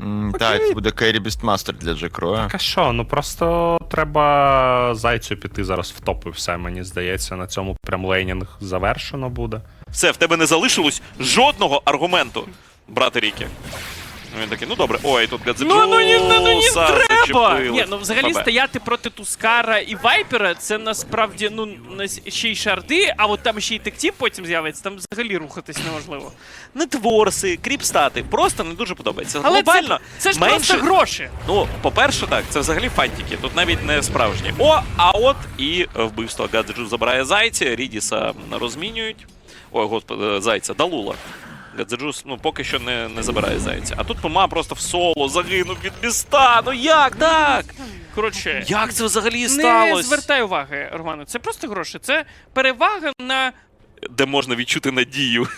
М, Так, це буде Кейрі Бістмастер для Джекроя. Так а що, ну просто треба зайцю піти зараз в топ і все, мені здається, на цьому прям лейнінг завершено буде. Все, в тебе не залишилось жодного аргументу, брате Рікі. Він такий, ну добре, ой, тут Гадзеджуса Ну, ну, ні, ну, ну, ні, треба! Ні, ну взагалі Бабе. стояти проти Тускара і Вайпера, це насправді, ну, ще й шарди, а от там ще й тектів потім з'явиться, там взагалі рухатись неможливо. Не творси, кріпстати, просто не дуже подобається. Але Глобально, це, це ж менше... просто гроші. Ну, по-перше, так, це взагалі фантики, тут навіть не справжні. О, а от і вбивство Гадзеджу забирає зайця, Рідіса розмінюють. Ой, господи, зайця, Далула. Гадзеджус, ну, поки що не, не забирає зайця. А тут Пума просто в соло загинув від міста. Ну як так? Коротше, Як це взагалі не сталося? звертай уваги, Романе. Це просто гроші. Це перевага на Де можна відчути надію.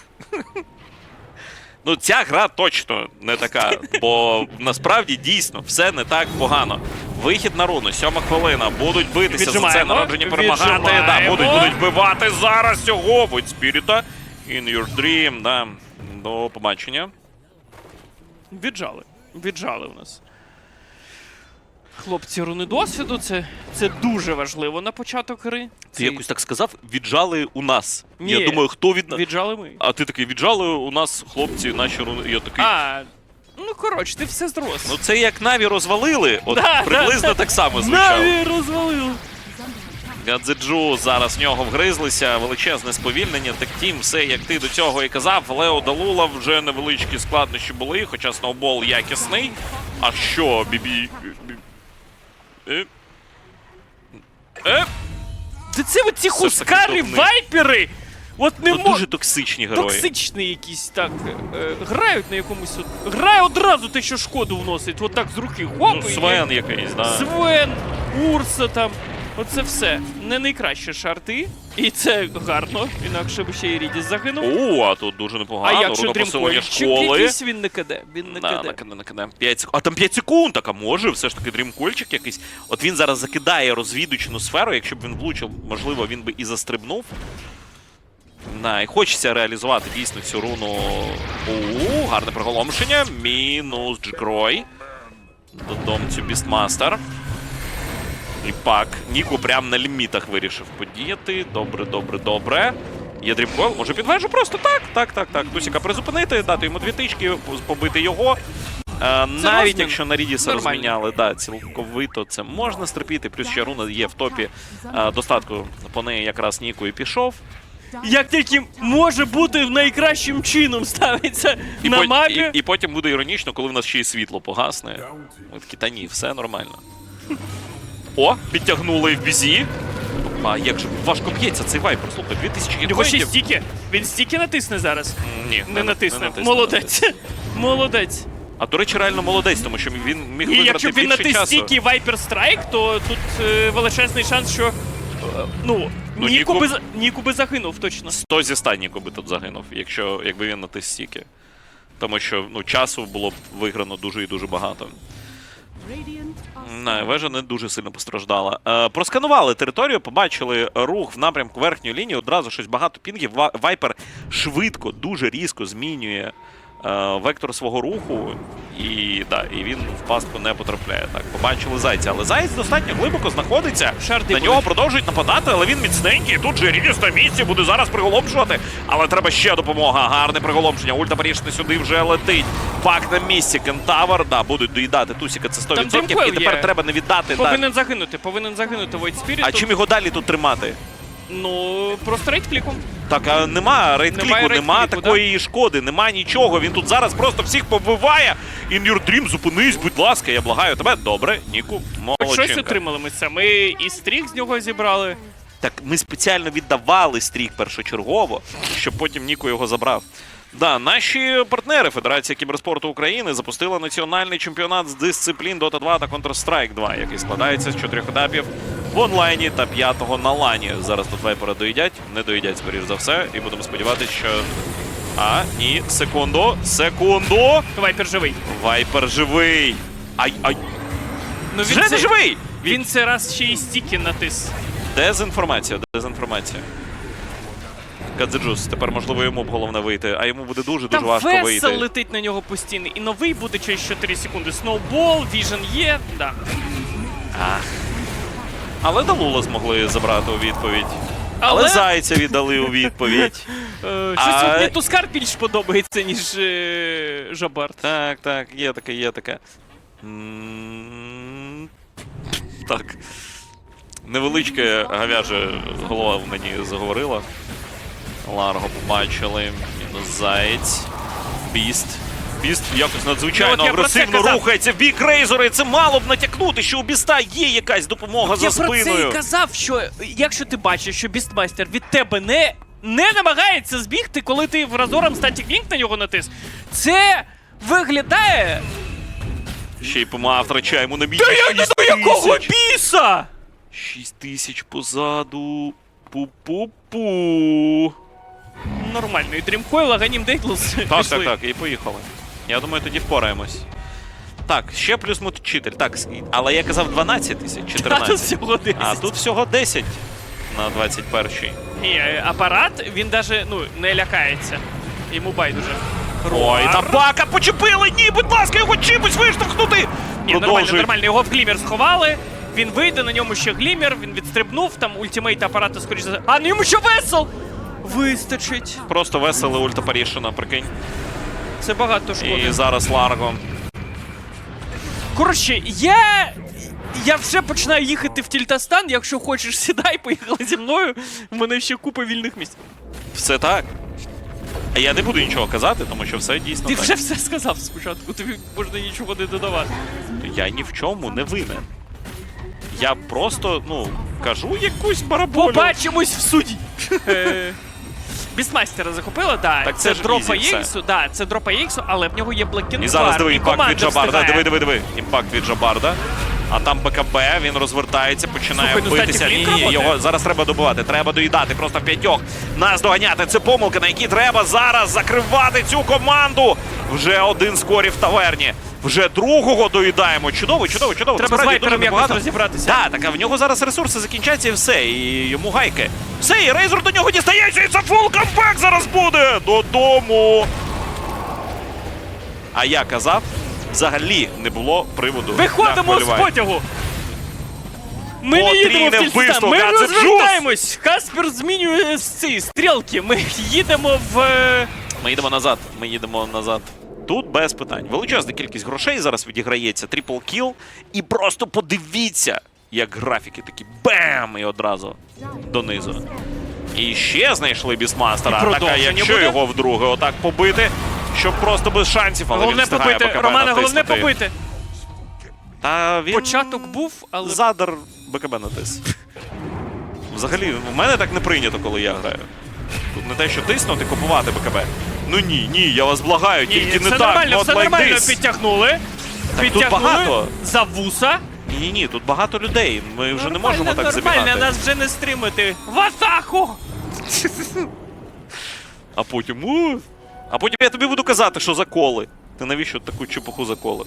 Ну, ця гра точно не така, бо насправді дійсно все не так погано. Вихід на руну, сьома хвилина. Будуть битися за це народження перемагати. Да, будуть, будуть бивати зараз цього від спіріта. In your dream, да. До побачення. віджали. Віджали у нас. Хлопці, руни досвіду, це, це дуже важливо на початок гри. Ти якось так сказав, віджали у нас. Ні. Я думаю, хто від нас. Віджали ми. А ти такий, віджали у нас хлопці, наші руни. Я такий. А, ну коротше, ти все зрос. Ну це як Наві розвалили, от Да, приблизно да. так само звучало. Наві розвалив. Гадзеджу зараз в нього вгризлися, величезне сповільнення. Так тім, все як ти до цього і казав. Лео Далула вже невеличкі складнощі були, хоча сноубол якісний. А що, бібі. Е? Е? Та це оці Все хускари, вайпери! От не можуть. дуже токсичні герої. Токсичні якісь так. Е, грають на якомусь. От, грає одразу те, що шкоду вносить. От так з руки. Хоп, Ну, і- Свен якийсь, да. Свен, Урса там. Оце все. Не найкращі шарти. І це гарно. Інакше б ще і Рідіс загинув. О, а тут дуже а непогано. якщо посилення дрімкольчик школи. якийсь він не киде. Він не киде. накине, накине. 5 секунд. А там 5 секунд, так а може, все ж таки дрімкольчик якийсь. От він зараз закидає розвідувачну сферу, якщо б він влучив, можливо, він би і застрибнув. На, і хочеться реалізувати дійсно цю руну. У, гарне приголомшення. Мінус Джгрой. Додомцю Бістмастер. І пак. Ніку прям на лімітах вирішив подіяти. Добре, добре, добре. Є дрімкол, може підвежу просто так, так, так, так. Тусіка призупинити, дати йому дві тички, побити його. Е, навіть розмін. якщо на Рідіса Нормально. розміняли, да, цілковито це можна стерпіти. Плюс ще руна є в топі е, достатку. По неї якраз Ніку і пішов. Як тільки може бути найкращим чином ставиться І, на пот- мапі. і, і потім буде іронічно, коли в нас ще й світло погасне. Ми такі, та ні, все нормально. О, підтягнули в бізі. А як же важко б'ється цей вайпер, слухай, 2000 Його ще стільки. Він стільки натисне зараз. Ні, Не натисне. натисне, Молодець. Молодець. А до речі, реально молодець, тому що він міг І якщо б він натис стільки Viper Strike, то тут е, величезний шанс, що. е, ну, Ну, Ніку, Ніку- би, Ніку би загинув точно. 100 зі 100 Ніко би тут загинув, якщо якби він натис стільки. Тому що ну, часу було б виграно дуже і дуже багато. Не, вежа не дуже сильно постраждала. Е, просканували територію, побачили рух в напрямку верхньої лінії. Одразу щось багато пінгів. Вайпер швидко, дуже різко змінює вектор свого руху, і, да, і він в пастку не потрапляє. Так, побачили зайця. Але заєць достатньо глибоко знаходиться. Шарди На нього продовжують нападати, але він міцненький. Тут же Рідіс на місці буде зараз приголомшувати. Але треба ще допомога. Гарне приголомшення. Ульта Парішне сюди вже летить. Пак на місці. Кентавр. Да, будуть доїдати Тусіка, це 100%. Там І тепер є. треба не віддати. Да. Повинен загинути, повинен загинути Void Spirit. А чим його далі тут тримати? Ну, просто рейд-кліком. Так, а нема рейдкліку, Немає нема рейд-кліку, такої шкоди, нема нічого. Він тут зараз просто всіх побиває. In your dream, зупинись, будь ласка, я благаю тебе. Добре, Ніку, Хоч щось отримали ми це. Ми і стрік з нього зібрали. Так ми спеціально віддавали стрік першочергово, щоб потім Ніко його забрав. Да, наші партнери Федерація кіберспорту України запустила національний чемпіонат з дисциплін Dota 2 та Counter-Strike 2, який складається з чотирьох етапів в онлайні та п'ятого на лані. Зараз тут вайпера доїдять, не доїдять, скоріш за все, і будемо сподіватися, що. А, ні, секунду, секунду. Вайпер живий. Вайпер живий. Ай, ай, Ну, вже не живий! Він це раз ще й стільки натис. Дезінформація, дезінформація. Гадзеджус, тепер можливо йому б головне вийти, а йому буде дуже дуже Там важко весел вийти. летить на нього постійно. І новий буде через 4 секунди. Сноубол, віжен є. Да. Але Далула змогли забрати у відповідь. Але, Але, зайця віддали у відповідь. е, щось А- мені Тускар більш подобається, ніж е, Жабарт. Так, так, є таке, є таке. М, Так. Невеличке гавяже голова в мені заговорила. Ларго побачили. Мінус заєць. Біст. Біст якось Ну, надзвичайно от я це агресивно рухається в бік Рейзора, і це мало б натякнути, що у Біста є якась допомога за Я про це спиною. і казав, що якщо ти бачиш, що Бістмайстер від тебе не, не намагається збігти, коли ти в разором статік лінк на нього натис, це виглядає. Ще й ПМА втрачає йому на бій. Та я не знаю, якого біса! 6 тисяч позаду. Пу-пу-пу. Нормально, і Дрімкойл, Аганім Дейтлс Так, так, так, і поїхали. Я думаю, тоді впораємось. Так, ще плюс мучитель. Так, але я казав 12 тисяч, А тут всього 10. А тут всього 10 на 21-й. Ні, е, апарат, він даже ну, не лякається. Йому байдуже. Ой, Руар. на бака почепили! Ні, будь ласка, його чимось виштовхнути! Ні, нормально, Продовжують. нормально. Його в глімер сховали. Він вийде, на ньому ще глімер, він відстрибнув, там ультимейт апарата, скоріш за. А на йому ще весел! Вистачить. Просто веселе ульта Парішина, прикинь. Це багато шкоди. І зараз Ларго. Коротше, я. Я вже починаю їхати в Тільтастан. Якщо хочеш, сідай, поїхали зі мною. У мене ще купа вільних місць. Все так. А я не буду нічого казати, тому що все дійсно Ти так. вже все сказав спочатку, тобі можна нічого не додавати. Я ні в чому не винен. Я просто, ну, кажу якусь бараболю. Побачимось в суді. Е, Бістмастера захопила, да. Так це, це дропа. Єксу, да, це дропа Єксу, але в нього є Блекін І зараз диви імпакт від Джабарда. Диви, диви, диви. Імпакт від Джабарда. А там БКБ, він розвертається, починає Слухай, ну, битися. Ні, ні, його зараз треба добивати. Треба доїдати просто п'ятьох. Нас доганяти. Це помилка, на якій треба зараз закривати цю команду. Вже один скорі в таверні. Вже другого доїдаємо. Чудово, чудово, чудово. Треба з вайпером дуже якось розібратися. Так, так, а в нього зараз ресурси закінчаться і все, і йому гайки. Все, і Рейзор до нього дістається, і це фул камбек зараз буде! Додому! А я казав, взагалі не було приводу. для Виходимо з хвилювань. потягу! Ми не Потрійне їдемо в Тільтастан, вбивство, ми Гадзе розвертаємось! Каспер змінює ці стрілки, ми їдемо в... е, Ми їдемо назад. Ми їдемо назад. Тут без питань. Величезна кількість грошей зараз відіграється. Трипл кіл. І просто подивіться, як графіки такі бем! І одразу донизу. І ще знайшли бісмастера. І Так, а продовження якщо буде? його вдруге отак побити, щоб просто без шансів, але він Головне встигає побити, БКБ Романа, головне побити. Та він Початок був, але... задар БКБ натис. Взагалі, в мене так не прийнято, коли я граю. Тут не те, що тиснути, купувати БКБ. Ну ні, ні, я вас благаю, Ні, тільки все не так. нормально, not все like нормально, this. підтягнули. тут Підтягнули багато. за вуса. Ні, ні, ні, тут багато людей. Ми вже не можемо Нормально, так нормально, забігати. нас вже не стримати. В атаку! А потім. у А потім я тобі буду казати, що заколи. Ти навіщо таку чепуху заколив?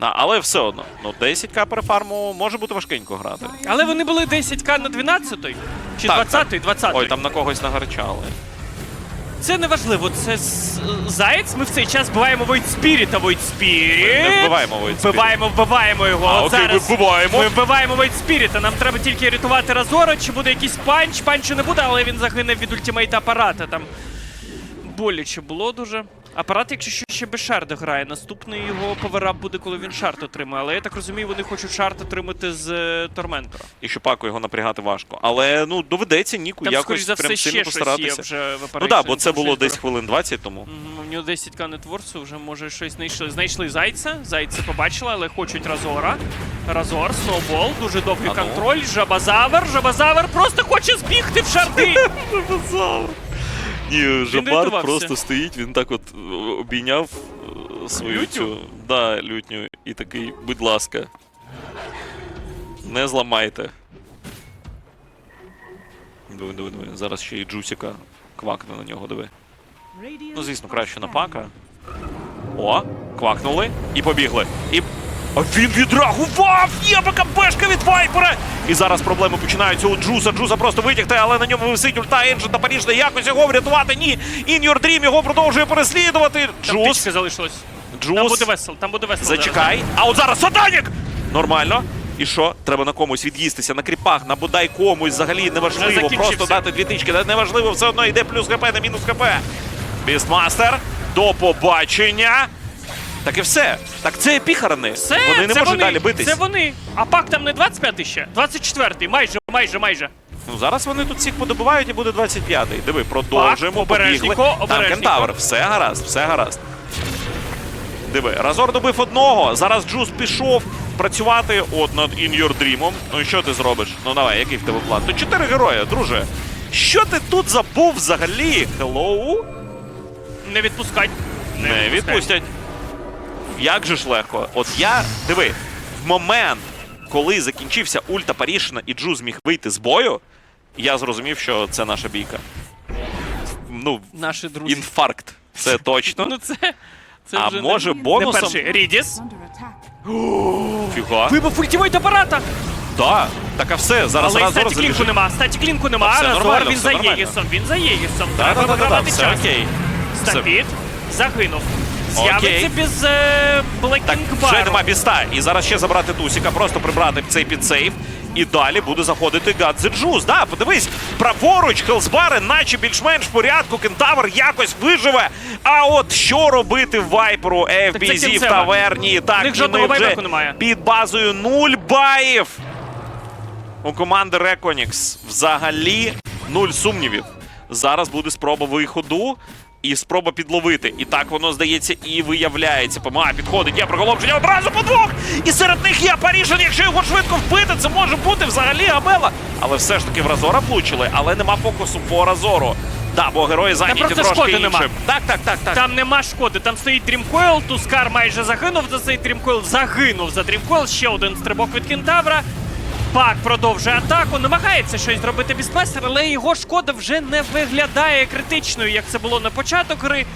А, але все одно. Ну, 10к перефарму може бути важкенько грати. Але вони були 10к на 12 чи Так, 20 20 Ой, там на когось нагарчали. Це не важливо, це з- Заєць. Ми в цей час вбиваємо Void Spirit, а Void Spirit... Ми не вбиваємо Spirit. Вбиваємо, вбиваємо його. А, От окей, зараз. Ми вбиваємо Void Spirit, а нам треба тільки рятувати Разора, чи буде якийсь панч. Панчу не буде, але він загине від ультимейта апарата. Там боляче було дуже. Апарат, якщо що, ще без шарда грає. Наступний його поверап буде, коли він шарт отримає. Але я так розумію, вони хочуть шарт отримати з е, Торментора. І Щупаку його напрягати важко. Але ну доведеться Ніку Там, скоріш якось за прям все, сильно ще щось є постаратися. вже в Ну Operation, так, бо це було десь хвилин 20 тому. Мгм, У нього 10к нетворсу, вже може щось знайшли. Знайшли зайця. Зайця побачили, але хочуть Разора. Разор, сноубол, дуже довгий А ну. контроль. Жабазавр. Жабазавр просто хоче збігти в шарди. Ні, Жабар просто стоїть, він так от е, обійняв е, свою Лютню? цю да, лютню і такий, будь ласка. Не зламайте. Диви, диви, диви. Зараз ще і Джусіка квакне на нього, диви. Ну, звісно, краще на пака. О, квакнули і побігли. І А він відреагував! Є БКБшка від Вайпера! І зараз проблеми починаються у Джуса. Джуса просто витягти, але на ньому висить ульта Енджин та Паріж. Якось його врятувати. Ні. In Your Dream його продовжує переслідувати. Там Джус. Там буде весело, там буде весело. Зачекай. А от зараз Сатанік! Нормально. І що? Треба на комусь від'їстися, на кріпах, на бодай комусь взагалі неважливо. Просто дати дві тички. Неважливо, все одно йде плюс ХП на мінус ХП. Бістмастер. До побачення. Так і все. Так це епіхарни. Все, вони не це можуть вони, далі битись. Це вони. А пак там не 25-й ще, 24-й, майже, майже, майже. Ну зараз вони тут всіх подобивають і буде 25-й. Диви, продовжуємо. Так, побігли. Там кентавр. Все гаразд, все гаразд. Диви, Разор добив одного. Зараз Джус пішов працювати от над In Your Dream. Ну і що ти зробиш? Ну давай, який в тебе план? То чотири герої, друже. Що ти тут забув взагалі? Хеллоу? Не відпускать. Не відпустять. Як же ж легко? От я диви, в момент, коли закінчився ульта Парішина і Джу зміг вийти з бою, я зрозумів, що це наша бійка. Ну, Наші друзі. інфаркт. Це точно. Ну це. це А вже може, не, бонусом? Не перший. Рідіс. Фіга. Вибив ультимейт апарата. Так, так а все, зараз Але і статі клінку нема, статі клінку нема, Все Разор, нормально, він все за нормально. Єгісом, він за Єгісом. Треба да, да, вигравати все час. окей. Все. Стампід загинув. З'явиться без е, Так, вже Бару. нема біста. І зараз ще забрати Тусіка, просто прибрати цей підсейв. І далі буде заходити Гадзе Джуз. Да, подивись, праворуч Хелсбари, наче більш-менш в порядку. Кентавр якось виживе. А от що робити Вайперу, FBZ в кінцева. таверні? Так, них жодного вже немає. під базою нуль баїв. У команди Реконікс взагалі нуль сумнівів. Зараз буде спроба виходу і спроба підловити. І так воно здається і виявляється. ПМА підходить, є приголомшення одразу по двох. І серед них є Парішин. Якщо його швидко вбити, це може бути взагалі Габела. Але все ж таки в Разора влучили, але нема фокусу по Разору. Да, бо герої зайняті просто трошки шкоди іншим. нема. Так, так, так, так. Там нема шкоди, там стоїть Дрімкойл, Тускар майже загинув за цей Дрімкойл, загинув за Дрімкойл, ще один стрибок від Кентавра. Пак продовжує атаку, намагається щось зробити Бісмастер, але його шкода вже не виглядає критичною, як це було на початок гри.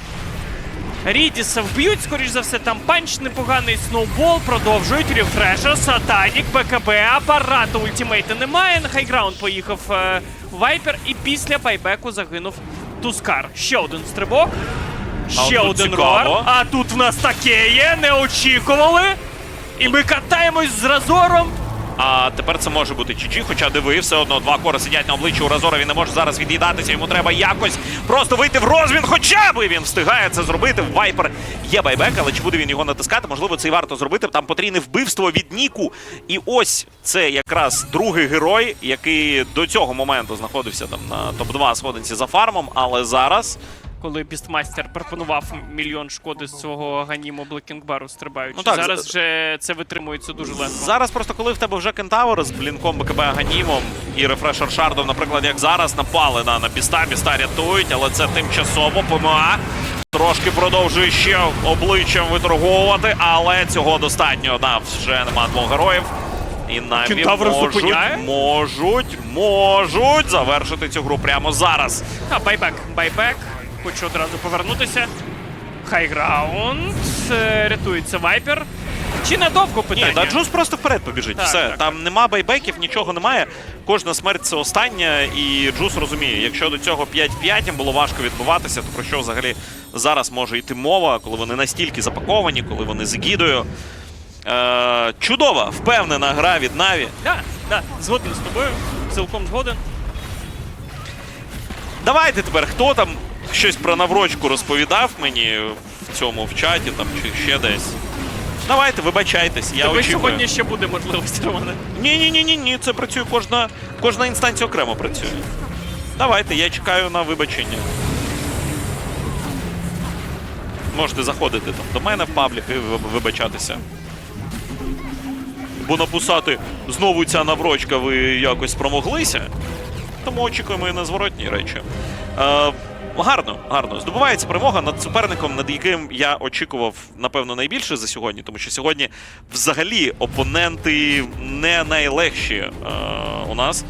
Рідіса вб'ють, скоріш за все, там панч непоганий, сноубол, продовжують рефрешер, сатанік, БКБ, апарату ультимейта немає. На хайграунд поїхав е, Вайпер і після байбеку загинув Тускар. Ще один стрибок. Ще тут один рор. А тут в нас таке є, не очікували. І ми катаємось з Разором. А тепер це може бути GG, хоча диви, все одно два кори сидять на обличчі у Разора, він не може зараз від'їдатися, йому треба якось просто вийти в розмін, хоча би він встигає це зробити. Вайпер є байбек, але чи буде він його натискати? Можливо, це і варто зробити. Там потрійне вбивство від Ніку. І ось це якраз другий герой, який до цього моменту знаходився там на топ-2 сходинці за фармом, але зараз. Коли Бістмастер пропонував мільйон шкоди з цього ганіму Блекінгбару стрибаючи. Ну так, Зараз з- вже це витримується дуже легко. Зараз просто коли в тебе вже кентавр з блінком БКБ Ганімом і рефрешер Шардом, наприклад, як зараз, напали на, на біста, біста рятують, але це тимчасово ПМА. Трошки продовжує ще обличчям виторговувати, але цього достатньо. Да, вже нема двох героїв. І навіть можуть, зупиняє? можуть, можуть завершити цю гру прямо зараз. А, байбек, байбек. Хочу одразу повернутися. Хайграунд. Е, Рятується Вайпер. Чи надовго Ні, питання? та Джус просто вперед побіжить. Так, Все, так, там нема байбеків, нічого немає. Кожна смерть це остання, і Джус розуміє, якщо до цього 5-5 їм було важко відбуватися, то про що взагалі зараз може йти мова, коли вони настільки запаковані, коли вони з гідою. Е, чудова, впевнена гра від Наві. Да, да, згоден з тобою. Цілком згоден. Давайте тепер, хто там щось про наврочку розповідав мені в цьому в чаті там чи ще десь. Давайте, вибачайтесь, я Тебе очікую. сьогодні ще буде можливість, Романе. Ні, ні, ні, ні, ні, це працює кожна, кожна інстанція окремо працює. Давайте, я чекаю на вибачення. Можете заходити там до мене в паблік і вибачатися. Бо написати знову ця наврочка, ви якось спромоглися. Тому очікуємо і на зворотні речі. Гарно, гарно. Здобувається перемога над суперником, над яким я очікував, напевно, найбільше за сьогодні, тому що сьогодні взагалі опоненти не найлегші е, у нас.